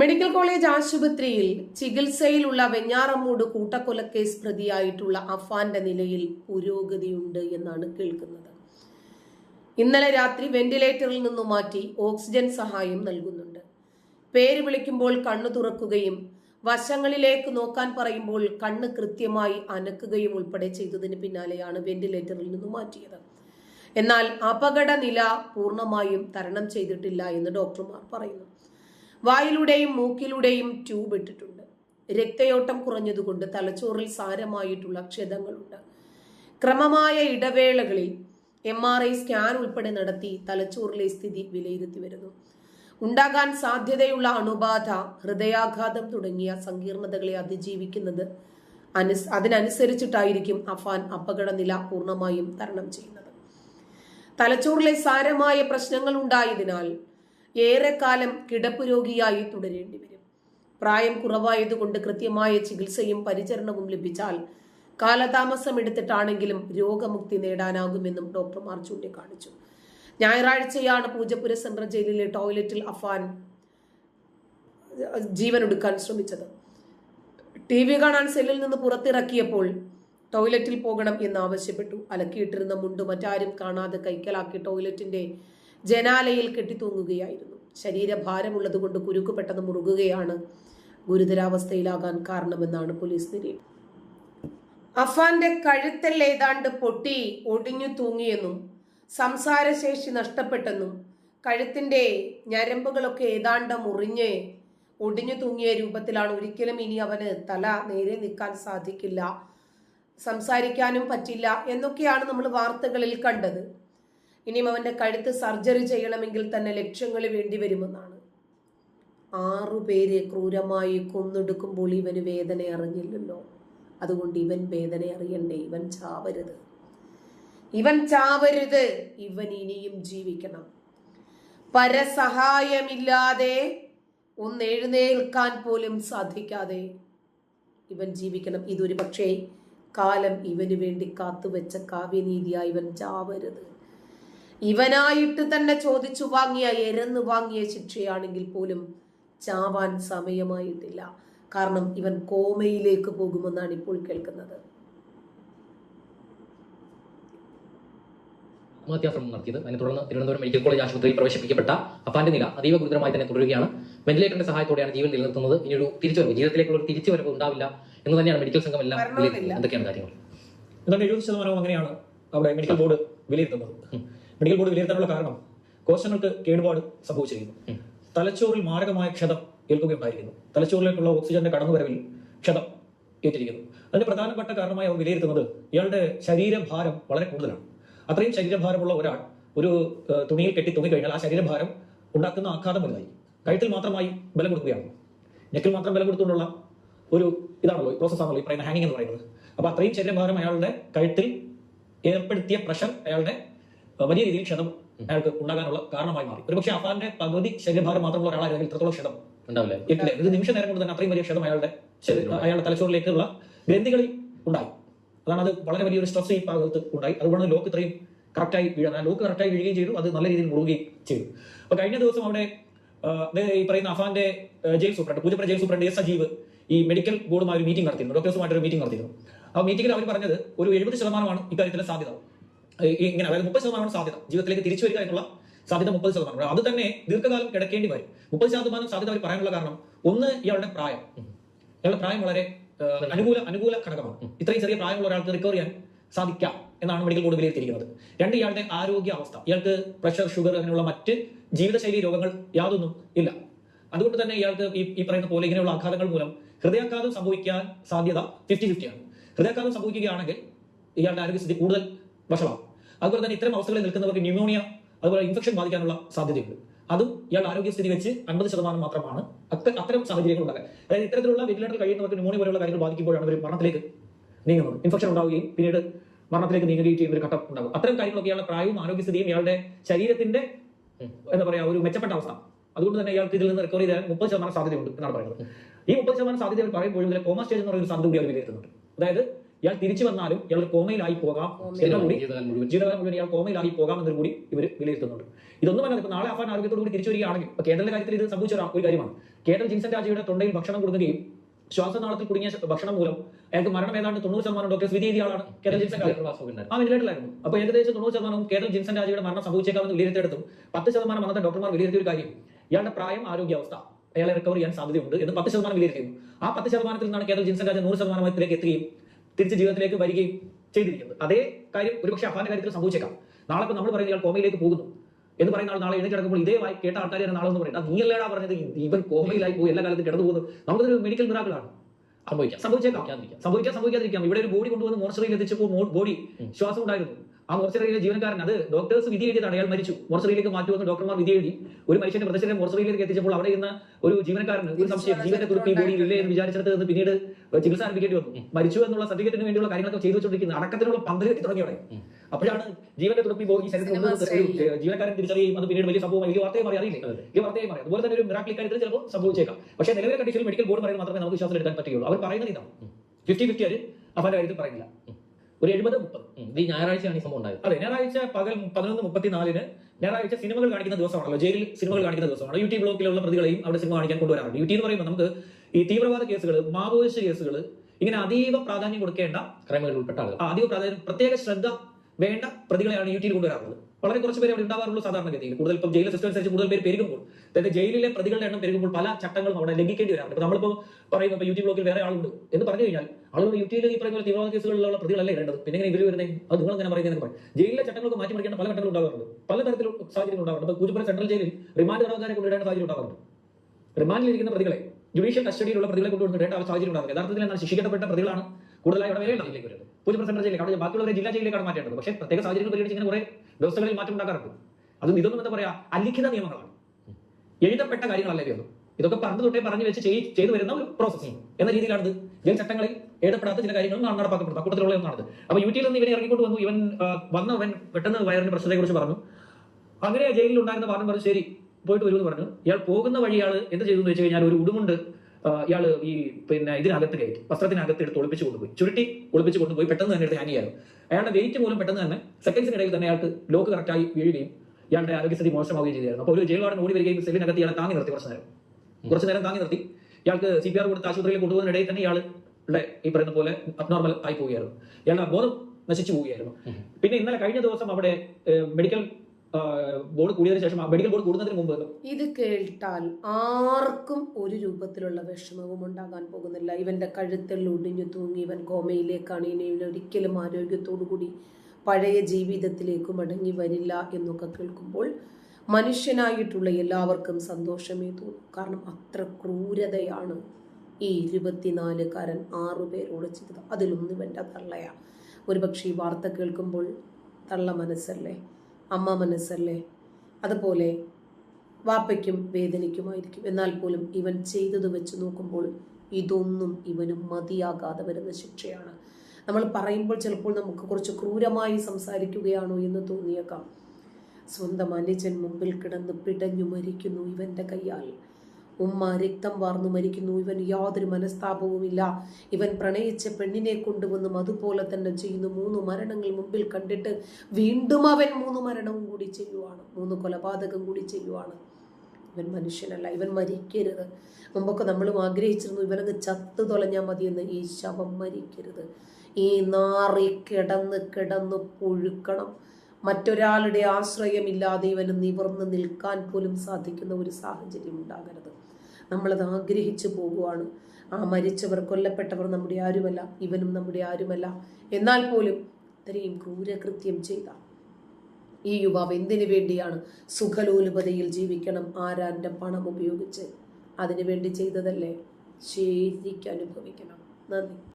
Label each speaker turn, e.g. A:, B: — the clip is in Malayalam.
A: മെഡിക്കൽ കോളേജ് ആശുപത്രിയിൽ ചികിത്സയിലുള്ള വെഞ്ഞാറമ്മൂട് കൂട്ടക്കൊലക്കേസ് പ്രതിയായിട്ടുള്ള അഫാന്റെ നിലയിൽ പുരോഗതിയുണ്ട് എന്നാണ് കേൾക്കുന്നത്. ഇന്നലെ രാത്രി വെന്റിലേറ്ററിൽ നിന്നു മാറ്റി ഓക്സിജൻ സഹായം നൽകുന്നുണ്ട്. പേര് വിളിക്കുമ്പോൾ കണ്ണു തുറക്കുകയും വശങ്ങളിലേക്ക് നോക്കാൻ പറയുമ്പോൾ കണ്ണ് കൃത്യമായി അനക്കുകയും ഉൾപ്പെടെ ചെയ്തതിന് പിന്നാലെയാണ് വെന്റിലേറ്ററിൽ നിന്നും മാറ്റിയത്. എന്നാൽ അപകടനില പൂർണമായും തരണം ചെയ്തിട്ടില്ല എന്ന് ഡോക്ടർമാർ പറയുന്നു. വായിലൂടെയും മൂക്കിലൂടെയും ട്യൂബ് ഇട്ടിട്ടുണ്ട്. രക്തയോട്ടം കുറഞ്ഞതുകൊണ്ട് തലച്ചോറിൽ സാരമായിട്ടുള്ള ക്ഷതങ്ങളുണ്ട്. ക്രമമായ ഇടവേളകളിൽ എം ആർ ഐ സ്കാൻ ഉൾപ്പെടെ നടത്തി തലച്ചോറിലെ സ്ഥിതി വിലയിരുത്തി വരുന്നു. ഉണ്ടാകാൻ സാധ്യതയുള്ള അണുബാധ ഹൃദയാഘാതം തുടങ്ങിയ സങ്കീർണതകളെ അതിജീവിക്കുന്നത് അനുസ് അതിനനുസരിച്ചിട്ടായിരിക്കും അഫാൻ അപകടനില പൂർണമായും തരണം ചെയ്യുന്നത്. തലച്ചോറിലെ സാരമായ പ്രശ്നങ്ങൾ ഉണ്ടായതിനാൽ ഏറെക്കാലം കിടപ്പുരോഗിയായി തുടരേണ്ടി വരും. പ്രായം കുറവായതുകൊണ്ട് കൃത്യമായ ചികിത്സയും പരിചരണവും ലഭിച്ചാൽ കാലതാമസം എടുത്തിട്ടാണെങ്കിലും രോഗമുക്തി നേടാനാകുമെന്നും ഡോക്ടർമാർ ചൂണ്ടിക്കാണിച്ചു. ഞായറാഴ്ചയാണ് പൂജപ്പുര സെൻട്രൽ ജയിലിലെ ടോയ്ലറ്റിൽ അഫാൻ ജീവനൊടുക്കാൻ ശ്രമിച്ചത്. ടി വി കാണാൻ സെല്ലിൽ നിന്ന് പുറത്തിറക്കിയപ്പോൾ ടോയ്ലറ്റിൽ പോകണം എന്ന് ആവശ്യപ്പെട്ടു. അലക്കിയിട്ടിരുന്ന മുണ്ട് മറ്റാരും കാണാതെ കൈക്കലാക്കി ടോയ്ലറ്റിന്റെ ജനാലയിൽ കെട്ടിത്തൂങ്ങുകയായിരുന്നു. ശരീരഭാരമുള്ളതുകൊണ്ട് കുരുക്ക് പെട്ടെന്ന് മുറുകുകയാണ് ഗുരുതരാവസ്ഥയിലാകാൻ കാരണമെന്നാണ് പോലീസ് നിരീക്ഷണം അഫാന്റെ കഴുത്തൽ ഏതാണ്ട് പൊട്ടി ഒടിഞ്ഞു തൂങ്ങിയെന്നും സംസാരശേഷി നഷ്ടപ്പെട്ടെന്നും കഴുത്തിന്റെ ഞരമ്പുകളൊക്കെ ഏതാണ്ട് മുറിഞ്ഞ് ഒടിഞ്ഞു തൂങ്ങിയ രൂപത്തിലാണ് ഒരിക്കലും ഇനി അവന് തല നേരെ നിൽക്കാൻ സാധിക്കില്ല സംസാരിക്കാനും പറ്റില്ല എന്നൊക്കെയാണ് നമ്മൾ വാർത്തകളിൽ കണ്ടത്. ഇനിയും അവന്റെ കഴുത്ത് സർജറി ചെയ്യണമെങ്കിൽ തന്നെ ലക്ഷങ്ങൾ വേണ്ടി വരുമെന്നാണ്. ആറുപേരെ ക്രൂരമായി കൊന്നൊടുക്കുമ്പോൾ ഇവന് വേദന അറിഞ്ഞില്ലല്ലോ. അതുകൊണ്ട് ഇവൻ വേദന അറിയണ്ടേ? ഇവൻ ചാവരുത്. ഇവൻ ചാവരുത്. ഇവൻ ഇനിയും ജീവിക്കണം. പരസഹായമില്ലാതെ ഒന്ന് എഴുന്നേൽക്കാൻ പോലും സാധിക്കാതെ ഇവൻ ജീവിക്കണം. ഇതൊരു പക്ഷേ കാലം ഇവന് വേണ്ടി കാത്തുവെച്ച കാവ്യനീതിയായി ഇവൻ ചാവരുത്. ഇവനായിട്ട് തന്നെ ചോദിച്ചു വാങ്ങിയ എരന്ന് വാങ്ങിയ ശിക്ഷയാണെങ്കിൽ പോലും ചാവാൻ സമയമായിട്ടില്ല. കാരണം ഇവൻ കോമയിലേക്ക് പോകുമെന്നാണ് ഇപ്പോൾ കേൾക്കുന്നത്.
B: ആത്മഹത്യാശ്രമം നടത്തിയത്. അതിനെ തുടർന്ന് തിരുവനന്തപുരം മെഡിക്കൽ കോളേജ് ആശുപത്രിയിൽ പ്രവേശിപ്പിക്കപ്പെട്ട അപ്പാന്റെ നില അതീവ ഗുരുതരമായി തന്നെ തുടരുകയാണ്. വെന്റിലേറ്ററിന്റെ സഹായത്തോടെയാണ് ജീവൻ നിലനിർത്തുന്നത്. ഇനിയൊരു തിരിച്ചുവരവ് ജീവിതത്തിലേക്കുള്ള ഒരു തിരിച്ചുവരവ് ഉണ്ടാവില്ല എന്ന് തന്നെയാണ് മെഡിക്കൽ സംഘം എല്ലാം എന്തൊക്കെയാണ് കാര്യങ്ങൾ?
C: എന്താണ് എഴുപത് ശതമാനവും അങ്ങനെയാണ് അവിടെ മെഡിക്കൽ ബോർഡ് വിലയിരുത്തുന്നത്. മെഡിക്കൽ ബോർഡ് വിലയിരുത്താനുള്ള കാരണം കോശങ്ങൾക്ക് കേടുപാട് സംഭവിച്ചിരിക്കുന്നു. തലച്ചോറിൽ മാരകമായ ക്ഷതം ഏൽക്കുകയുണ്ടായിരിക്കുന്നു. തലച്ചോറിലേക്കുള്ള ഓക്സിജന്റെ കടന്നുവരവിൽ ക്ഷതം ഏറ്റിരിക്കുന്നു. അതിന്റെ പ്രധാനപ്പെട്ട കാരണമായി അവർ വിലയിരുത്തുന്നത് ഇയാളുടെ ശരീരഭാരം വളരെ കൂടുതലാണ്. അത്രയും ശരീരഭാരമുള്ള ഒരാൾ ഒരു തുണിയിൽ കെട്ടി തൂങ്ങിക്കഴിഞ്ഞാൽ ആ ശരീരഭാരം ഉണ്ടാക്കുന്ന ആഘാതം വലുതായി. കഴുത്തിൽ മാത്രമായി ബലം കൊടുക്കുകയാണ്. നെക്കിൽ മാത്രം ബലം കൊടുത്തുകൊണ്ടുള്ള ഒരു ഇതാണല്ലോ പ്രോസസ് ആണല്ലോ ഈ പറയുന്ന ഹാങ്ങിങ് എന്ന് പറയുന്നത്. അപ്പൊ അത്രയും ശരീരഭാരം അയാളുടെ കഴുത്തിൽ ഏർപ്പെടുത്തിയ പ്രഷർ അയാളുടെ വലിയ രീതിയിൽ ക്ഷതം അയാൾക്ക് ഉണ്ടാകാനുള്ള കാരണമായി മാറി. ഒരുപക്ഷെ അഫാന്റെ പകുതി ശരീരഭാരം മാത്രമുള്ള ഒരാളായിരുന്നെങ്കിൽ ഇത്രത്തോളം ക്ഷതം
B: ഉണ്ടാവില്ല.
C: ഇല്ല ഇത് നിമിഷ നേരം കൊണ്ട് തന്നെ അത്രയും വലിയ ക്ഷതം അയാളുടെ അയാളുടെ തലച്ചോറിലേക്കുള്ള ഗ്രന്ഥികളിൽ ഉണ്ടായി. അതാണ് അത് വളരെ വലിയൊരു സ്ട്രെസ് ഈ ഭാഗത്ത് ഉണ്ടായി. അതുകൊണ്ട് ലോക്ക് ഇത്രയും കറക്റ്റായി വീഴാൻ ആ ലോക്ക് കറക്റ്റായി വീഴുകയും ചെയ്തു. അത് നല്ല രീതിയിൽ മുറുകുകയും ചെയ്തു. അപ്പൊ കഴിഞ്ഞ ദിവസം അവിടെ ഈ പറയുന്ന അഫാന്റെ jail superintendent Poojappura jail superintendent S Sajeev ഈ മെഡിക്കൽ ബോർഡുമായി ഒരു മീറ്റിംഗ് നടത്തിയിരുന്നു. ഡോക്ടേഴ്സുമായിട്ട് ഒരു മീറ്റിംഗ് നടത്തിയിരുന്നു. ആ മീറ്റിംഗിൽ അവർ പറഞ്ഞത് ഒരു എഴുപത് ശതമാനമാണ് ഇക്കാര്യത്തിലെ സാധ്യത. ഇങ്ങനെ അതായത് മുപ്പത് ശതമാനമാണ് സാധ്യത. ജീവിതത്തിലേക്ക് തിരിച്ചു വരിക എന്നുള്ള സാധ്യത മുപ്പത് ശതമാനം. അത് തന്നെ ദീർഘകാലം കിടക്കേണ്ടി വരും. മുപ്പത് ശതമാനം സാധ്യത അവർ പറയാനുള്ള കാരണം ഒന്ന് ഇയാളുടെ പ്രായം. ഇയാളുടെ പ്രായം വളരെ അനുകൂല അനുകൂല ഘടകമാണ്. ഇത്രയും ചെറിയ പ്രായമുള്ള ഒരാൾക്ക് റിക്കവർ ചെയ്യാൻ സാധിക്കാം എന്നാണ് മെഡിക്കൽ ബോർഡ് വിലയിരുത്തിയിരിക്കുന്നത്. രണ്ട് ഇയാളുടെ ആരോഗ്യ അവസ്ഥ ഇയാൾക്ക് പ്രഷർ ഷുഗർ അങ്ങനെയുള്ള മറ്റ് ജീവിതശൈലി രോഗങ്ങൾ യാതൊന്നും ഇല്ല. അതുകൊണ്ട് തന്നെ ഇയാൾക്ക് ഈ ഈ പറയുന്ന പോലെ ഇങ്ങനെയുള്ള ആഘാതങ്ങൾ മൂലം ഹൃദയാഘാതം സംഭവിക്കാൻ സാധ്യത ഫിഫ്റ്റി ഫിഫ്റ്റിയാണ് ഹൃദയാഘാതം സംഭവിക്കുകയാണെങ്കിൽ ഇയാളുടെ ആരോഗ്യസ്ഥിതി കൂടുതൽ വഷളാവും. അതുപോലെ തന്നെ ഇത്തരം അവസ്ഥകളിൽ നിൽക്കുന്നവർക്ക് ന്യൂമോണിയ അതുപോലെ ഇൻഫെക്ഷൻ ബാധിക്കാനുള്ള സാധ്യതയുണ്ട്. അതും ഇയാളുടെ ആരോഗ്യസ്ഥിതി വെച്ച് അൻപത് ശതമാനം മാത്രമാണ്. അത്ത- അത്തരം സാഹചര്യങ്ങൾ ഉണ്ടാകാൻ. അതായത് ഇത്തരത്തിലുള്ള വെന്റിലേറ്റർ കഴിയുന്നവർക്ക് ന്യൂമോണിയ പോലുള്ള കാര്യങ്ങൾ ബാധിക്കുമ്പോഴാണ് അവർ മരണത്തിലേക്ക് നീങ്ങുന്നത്. ഇൻഫെക്ഷൻ ഉണ്ടാവുകയും പിന്നീട് മരണത്തിലേക്ക് നീങ്ങുകയും ചെയ്യുന്ന ഒരു ഘട്ടം ഉണ്ടാകും. അത്തരം കാര്യങ്ങളൊക്കെ ഇയാളുടെ പ്രായവും ആരോഗ്യസ്ഥിതിയും ഇയാളുടെ ശരീരത്തിന്റെ എന്താ പറയാ ഒരു മെച്ചപ്പെട്ട അവസ്ഥ. അതുകൊണ്ട് തന്നെ ഇയാൾക്ക് ഇതിൽ നിന്ന് റിക്കവർ ചെയ്യാൻ മുപ്പത് ശതമാനം സാധ്യതയുണ്ട് എന്നാണ് പറയുന്നത്. ഈ മുപ്പത് ശതമാനം സാധ്യത പറയുമ്പോഴും ഇതിലെ കോമ സ്റ്റേജ് എന്ന് പറയുന്ന സാധ്യത കൂടി അവർ വിലയിരുത്തുന്നുണ്ട്. അതായത് ഇയാൾ തിരിച്ചു വന്നാലും ഇയാൾ കോമയിലായി പോകാം. കൂടി
B: ജീവിതകാലം മുഴുവൻ.
C: ഇയാൾ കോമയിലായി പോകാം എന്നൊരു കൂടി ഇവർ വിലയിരുത്തുന്നുണ്ട്. ഇതൊന്നും അല്ല ഇപ്പൊ നാളെ അഫാൻ ആരോഗ്യത്തോടു കൂടി തിരിച്ചു വരികയാണെങ്കിൽ ഇപ്പൊ കേന്ദ്രത്തിന്റെ കാര്യത്തിൽ ഇത് സംഭവിച്ച ഒരു- കാര്യമാണ്. കേരള ജിൻസൻ രാജയുടെ തൊണ്ടയിൽ ഭക്ഷണം കൊടുക്കുകയും ശ്വാസനാളത്തിൽ കുടുങ്ങിയ ഭക്ഷണം മൂലം അയാൾക്ക് മരണം ഏതാണ്ട് തൊണ്ണൂറ് ശതമാനം ഡോക്ടേഴ്സ് വിധി എഴുതിയ ആളാണ് കേരള ജിൻസൺ രാജ ആ വെന്റിലേറ്ററിലായിരുന്നു അപ്പൊ ഏകദേശം തൊണ്ണൂറ് ശതമാനവും കേരള ജിൻസൺ രാജയുടെ മരണം സംഭവിച്ചേക്കാമെന്ന് വിലയിരുത്തിയെടുത്തും. പത്ത് ശതമാനം അന്നത്തെ ഡോക്ടർമാർ വിലയിരുത്തിയ ഒരു കാര്യം ഇയാളുടെ പ്രായം ആരോഗ്യാവസ്ഥ അയാളെ റിക്കവർ ചെയ്യാൻ സാധ്യതയുണ്ട് എന്ന് പത്ത് ശതമാനം വിലയിരുത്തിയിരുന്നു. ആ പത്ത് ശതമാനത്തിൽ നിന്നാണ് കേരള ജിൻസൺ രാജ നൂറ് ശതമാനത്തിലേക്ക് എത്തുകയും തിരിച്ച് ജീവിതത്തിലേക്ക് വരികയും ചെയ്തിരിക്കുന്നത്. അതേ കാര്യം ഒരുപക്ഷെ അഫാന്റെ കാര്യത്തിൽ സംഭവിച്ചേക്കാം. നാളെ ഇപ്പൊ നമ്മൾ പറയുന്നത് ഇയാൾ കോമയിലേക്ക് പോകുന്നു എന്ന് പറയുന്ന ആൾ നാളെ എഴുതി കിടക്കുമ്പോൾ ഇതേ വായി കേട്ട ആൾക്കാരെ നാളെ എന്ന് പറയുന്നത് നീ അല്ലേടാ പറഞ്ഞത്? ഇവൻ കോമയിലായി പോയി എല്ലാ കാലത്തും കിടന്നു പോകുന്നു. നമുക്കൊരു മെഡിക്കൽ മിറാക്കിളാണ്
B: സംഭവിക്കാം.
C: സംഭവിച്ചേക്കാം. സംഭവിക്കാൻ സംഭവിക്കാതിരിക്കാം. ഇവിടെ ഒരു ബോഡി കൊണ്ടുവന്ന് മോർച്ചറിയിൽ എത്തിച്ചപ്പോൾ ബോഡി ശ്വാസം ഉണ്ടായിരുന്നു. ആ മോർച്ചറിയിലെ ജീവനക്കാരൻ അത് ഡോക്ടേഴ്സ് വിധി എഴുതിയതാണ് അയാൾ മരിച്ചു. മോർച്ചറിയിലേക്ക് മാറ്റുമെന്ന് ഡോക്ടർമാർ വിധി എഴുതി. ഒരു മനുഷ്യന്റെ മൃതശരീരം മോർച്ചറിയിലേക്ക് എത്തിച്ചപ്പോൾ അവിടെ ഇരുന്ന ഒരു ജീവനക്കാരന് ഒരു സംശയം ജീവന്റെ കുറിപ്പ് ഈ ബോഡി ഇല്ലേ? എന്ന് വിചാരിച്ചിടത്ത് നിന്ന് പിന്നീട് ചികിത്സ ആരംഭിക്കേണ്ടി വന്നു. മരിച്ചു എന്നുള്ള സർട്ടിഫിക്കറ്റിന് വേണ്ടിയുള്ള കാര്യങ്ങളൊക്കെ ചെയ്തു വെച്ചുകൊണ്ടിരിക്കുന്നത് അടക്കത്തിനുള്ള പന്തൽ കെട്ടി തുടങ്ങിയോടെ അപ്പോഴാണ് ജീവന്റെ തുറപ്പി ഈ ശരീരത്തിൽ ജീവനക്കാരൻ തിരിച്ചറിയും അത് പിന്നീട് വലിയ സംഭവം വലിയ വാർത്തയും അറിയില്ലേ. ഈ വാർത്തയും അറിയാം. അതുപോലെ തന്നെ ഒരു മിറാക്കിൾ കാര്യത്തിൽ ചിലപ്പോൾ സംഭവിച്ചേക്കാം. പക്ഷേ നിലവിലെ കണ്ടീഷനിൽ മെഡിക്കൽ ബോർഡ് പറയുന്നത് മാത്രമേ നമുക്ക് വിശ്വാസം എടുക്കാൻ പറ്റുകയുള്ളൂ. അവർ പറയുന്നത് ഇതാണ്. ഫിഫ്റ്റി ഫിഫ്റ്റി അവർ അവന്റെ കാര്യത്തിൽ പറയുന്നില്ല. ഒരു എഴുപത് മുപ്പത്.
B: ഇത് ഈ ഞായറാഴ്ചയാണ് ഈ സംഭവം ഉണ്ടായത്.
C: അതെ ഞായറാഴ്ച പകൽ പതിനൊന്ന് മുപ്പത്തിനാലിന് ഞായറാഴ്ച സിനിമകൾ കാണിക്കുന്ന ദിവസമാണല്ലോ ജയിലിൽ സിനിമകൾ കാണിക്കുന്ന ദിവസമാണ്. യൂട്യൂബ് ടി ബ്ലോക്കിലുള്ള പ്രതികളെയും അവിടെ സിനിമ കാണിക്കാൻ കൊണ്ടുവരാറുണ്ട്. യൂട്യൂബ് ടി എന്ന് പറയുമ്പോൾ നമുക്ക് ഈ തീവ്രവാദ കേസുകൾ മാവോയിസ്റ്റ് കേസുകൾ ഇങ്ങനെ അതീവ പ്രാധാന്യം കൊടുക്കേണ്ട
B: ക്രൈമുകളിൽ ഉൾപ്പെട്ട ആളുകൾ.
C: ആ, അതീവ പ്രാധാന്യം പ്രത്യേക ശ്രദ്ധ വേണ്ട പ്രതികളെയാണ് യു ടിയിൽ കൊണ്ടുവരാറുള്ളത്. വളരെ കുറച്ച് പേര് അവിടെ ഉണ്ടാവാറുള്ളൂ സാധാരണഗതിയിൽ. കൂടുതൽ ഇപ്പം ജയിലിലെ സിസ്റ്റം അനുസരിച്ച് കൂടുതൽ പേര് പെരുകുമ്പോൾ അതായത് ജയിലിലെ പ്രതികളുടെ എണ്ണം പെരുകുമ്പോൾ പല ചട്ടങ്ങളും അവിടെ ലംഘിക്കേണ്ടി വരാറുണ്ട്. ഇപ്പൊ നമ്മളിപ്പോ പറയുന്നത് ഇപ്പൊ യു ടി ബ്ലോക്കിൽ വേറെ ആളുണ്ട് എന്ന് പറഞ്ഞു കഴിഞ്ഞാൽ ആളുകൾ യു ടിയിൽ ഈ പറയുന്ന തീവ്രവാദ കേസുകളിലുള്ള പ്രതികളല്ലേ ഇടേണ്ടത് പിന്നെ ഇങ്ങനെ ഇവർ വരുന്നത് അത് നിങ്ങൾ അങ്ങനെ പറയുന്നത് പറയും. ജയിലിലെ ചട്ടങ്ങൾക്ക് മാറ്റിമറിക്കേണ്ട പല ഘട്ടങ്ങൾ ഉണ്ടാകാറുണ്ട്. പല തരത്തിലുള്ള സാഹചര്യങ്ങൾ ഉണ്ടാകാറുണ്ട്. ഇപ്പൊ കൂച്ചുപുരം സെൻട്രൽ ജയിലിൽ റിമാൻഡ് തടവുകാരെ കൊണ്ടുവരേണ്ട സാഹചര്യം ഉണ്ടാകാറുണ്ട്. റിമാൻഡിലിരിക്കുന്ന പ്രതികളെ ജുഡീഷ്യൽ കസ്റ്റഡിയിലുള്ള പ്രതികളെ കൊണ്ടുവരേണ്ട ആ സാഹചര്യം ഉണ്ടാകും യഥാർത്ഥത്തിൽ എന്നാൽ ശിക്ഷിക്കപ്പെട്ട പ്രതികളാണ് കൂടുതലായി അവിടെ
B: വരേണ്ടതിലേക്ക് വരുന്നത്
C: പൂജ്യം സെൻട്രൽ ജയിലേക്ക് അവിടെ ബാക്കിയുള്ളവരെ ജില്ലാ ജയിലിലേക്കാണ് മാറ്റേണ്ടത്. പക്ഷേ പ്രത്യേക സാഹചര്യങ്ങൾ പരിഗണിച്ച് ഇങ്ങനെ കുറെ വ്യവസ്ഥകളിൽ മാറ്റം ഉണ്ടാക്കാറുണ്ട്. അതും ഇതൊന്നും എന്താ പറയാ അലിഖിത നിയമങ്ങളാണ്. എഴുതപ്പെട്ട കാര്യങ്ങളല്ലേ ഇതൊന്നും ഇതൊക്കെ പറഞ്ഞു തൊട്ടേ പറഞ്ഞു വെച്ച് ചെയ്തു വരുന്ന ഒരു പ്രോസസ് എന്ന രീതിയിലാണ് ഇത് ജയിൽ ചട്ടങ്ങളിൽ എഴുതപ്പെടാത്ത ചില കാര്യങ്ങളും നടപ്പാക്കപ്പെടുന്നത് അക്കൂട്ടത്തിലുള്ള ഒന്നാണ് അപ്പൊ യു ടിയിൽ നിന്ന് ഇവനെ ഇറങ്ങിക്കൊണ്ട് വന്നു. ഇവൻ വന്ന വന്നവൻ പെട്ടെന്ന് വയറിന്റെ പ്രശ്നത്തെ കുറിച്ച് പറഞ്ഞു. അങ്ങനെ ജയിലിൽ ഉണ്ടായിരുന്ന പാർട്ടി പറഞ്ഞു ശരി പോയിട്ട് വരുമെന്ന് പറഞ്ഞു. ഇയാൾ പോകുന്ന വഴി എന്ത് ചെയ്തു എന്ന് വെച്ച് കഴിഞ്ഞാൽ ഒരു ഉടുമുണ്ട് ആ, ഇയാൾ ഈ പിന്നെ ഇതിനകത്ത് കയറ്റി വസ്ത്രത്തിനകത്ത് എടുത്ത് ഒളിപ്പിച്ച് കൊണ്ടുപോയി. ചുരുട്ടി ഒളിപ്പിച്ച് കൊണ്ടുപോയി പെട്ടെന്ന് തന്നെ എടുത്ത് ഹാങ് ചെയ്യാറ്. അയാളുടെ വെയിറ്റ് മൂലം പെട്ടെന്ന് തന്നെ സെക്കൻഡ്സിനിടയിൽ തന്നെ അയാൾക്ക് ലോക്ക് കറക്റ്റായി വീഴുകയും ഇയാളുടെ ആരോഗ്യസ്ഥിതി മോശമാവുകയും ചെയ്തായിരുന്നു അപ്പോൾ ഒരു വാർഡൻ ഓടി വരികയും സെല്ലിനകത്ത് ഇയാളെ താങ്ങി നിർത്തി കുറച്ച് നേരം. കുറച്ച് നേരം താങ്ങി നിർത്തി. ഇയാൾക്ക് സി പി ആർ കൊടുത്ത് ആശുപത്രിയിൽ കൊണ്ടുപോകുന്നതിനിടയിൽ തന്നെ ഇയാളുടെ ഈ പറയുന്ന പോലെ അബ്നോർമൽ ആയി പോവുകയായിരുന്നു. ഇയാളുടെ ബോധം നശിച്ചു പോവുകയായിരുന്നു. പിന്നെ ഇന്നലെ കഴിഞ്ഞ ദിവസം അവിടെ മെഡിക്കൽ ബോർഡ് കൂടിയതിനു ശേഷം മെഡിക്കൽ ബോർഡ് കൂടുന്നതിന് മുമ്പ്
A: ഇത് കേട്ടാൽ ആർക്കും ഒരു രൂപത്തിലുള്ള വിഷമവും ഉണ്ടാകാൻ പോകുന്നില്ല. ഇവന്റെ കഴുത്തിൽ ഒടിഞ്ഞു തൂങ്ങി ഇവൻ കോമയിലേക്കാണ്. ഇനി ഇവൻ ഒരിക്കലും ആരോഗ്യത്തോടു കൂടി പഴയ ജീവിതത്തിലേക്ക് മടങ്ങി വരില്ല എന്നൊക്കെ കേൾക്കുമ്പോൾ മനുഷ്യനായിട്ടുള്ള എല്ലാവർക്കും സന്തോഷമേ തോന്നും. കാരണം അത്ര ക്രൂരതയാണ് ഈ ഇരുപത്തിനാലുകാരൻ ആറുപേരോട് ചെയ്തത്. അതിലൊന്നും ഇവന്റെ തള്ളയാണ് ഒരുപക്ഷെ ഈ വാർത്ത കേൾക്കുമ്പോൾ തള്ള മനസ്സല്ലേ? അമ്മ മനസ്സല്ലേ? അതുപോലെ വാപ്പയ്ക്കും വേദനയ്ക്കുമായിരിക്കും. എന്നാൽ പോലും ഇവൻ ചെയ്തത് വെച്ച് നോക്കുമ്പോൾ ഇതൊന്നും ഇവന് മതിയാകാതെ വരുന്ന ശിക്ഷയാണ്. നമ്മൾ പറയുമ്പോൾ ചിലപ്പോൾ നമുക്ക് കുറച്ച് ക്രൂരമായി സംസാരിക്കുകയാണോ എന്ന് തോന്നിയേക്കാം. സ്വന്തം അനുജൻ മുമ്പിൽ കിടന്ന് പിടഞ്ഞു മരിക്കുന്നു ഇവന്റെ കയ്യാൽ. ഉമ്മ രക്തം വാർന്നു മരിക്കുന്നു. ഇവൻ യാതൊരു മനസ്താപവുമില്ല. ഇവൻ പ്രണയിച്ച പെണ്ണിനെ കൊണ്ടുവന്നും അതുപോലെ തന്നെ ചെയ്യുന്നു. മൂന്ന് മരണങ്ങൾ മുമ്പിൽ കണ്ടിട്ട് വീണ്ടും അവൻ മൂന്ന് മരണവും കൂടി ചെയ്യുവാണ്. മൂന്ന് കൊലപാതകം കൂടി ചെയ്യുവാണ്. ഇവൻ മനുഷ്യനല്ല. ഇവൻ മരിക്കരുത്. മുമ്പൊക്കെ നമ്മളും ആഗ്രഹിച്ചിരുന്നു ഇവനങ്ങ് ചത്തു തൊലഞ്ഞാൽ മതിയെന്ന്. ഈ ശവം മരിക്കരുത്. ഈ നാറി കിടന്ന് കിടന്ന് പുഴുക്കണം. മറ്റൊരാളുടെ ആശ്രയമില്ലാതെ ഇവന് നിവർന്ന് നിൽക്കാൻ പോലും സാധിക്കുന്ന ഒരു സാഹചര്യം ഉണ്ടാകരുത്. നമ്മളത് ആഗ്രഹിച്ചു പോകുവാണ്. ആ മരിച്ചവർ കൊല്ലപ്പെട്ടവർ നമ്മുടെ ആരുമല്ല ഇവനും നമ്മുടെ ആരുമല്ല. എന്നാൽ പോലും ഇത്രയും ക്രൂരകൃത്യം ചെയ്ത ഈ യുവാവ് എന്തിനു വേണ്ടിയാണ് സുഖലോലുപതയിൽ ജീവിക്കണം? ആരാന്റെ പണം ഉപയോഗിച്ച്? അതിനു വേണ്ടി ചെയ്തതല്ലേ? ശരിക്കും അനുഭവിക്കണം നന്ദി.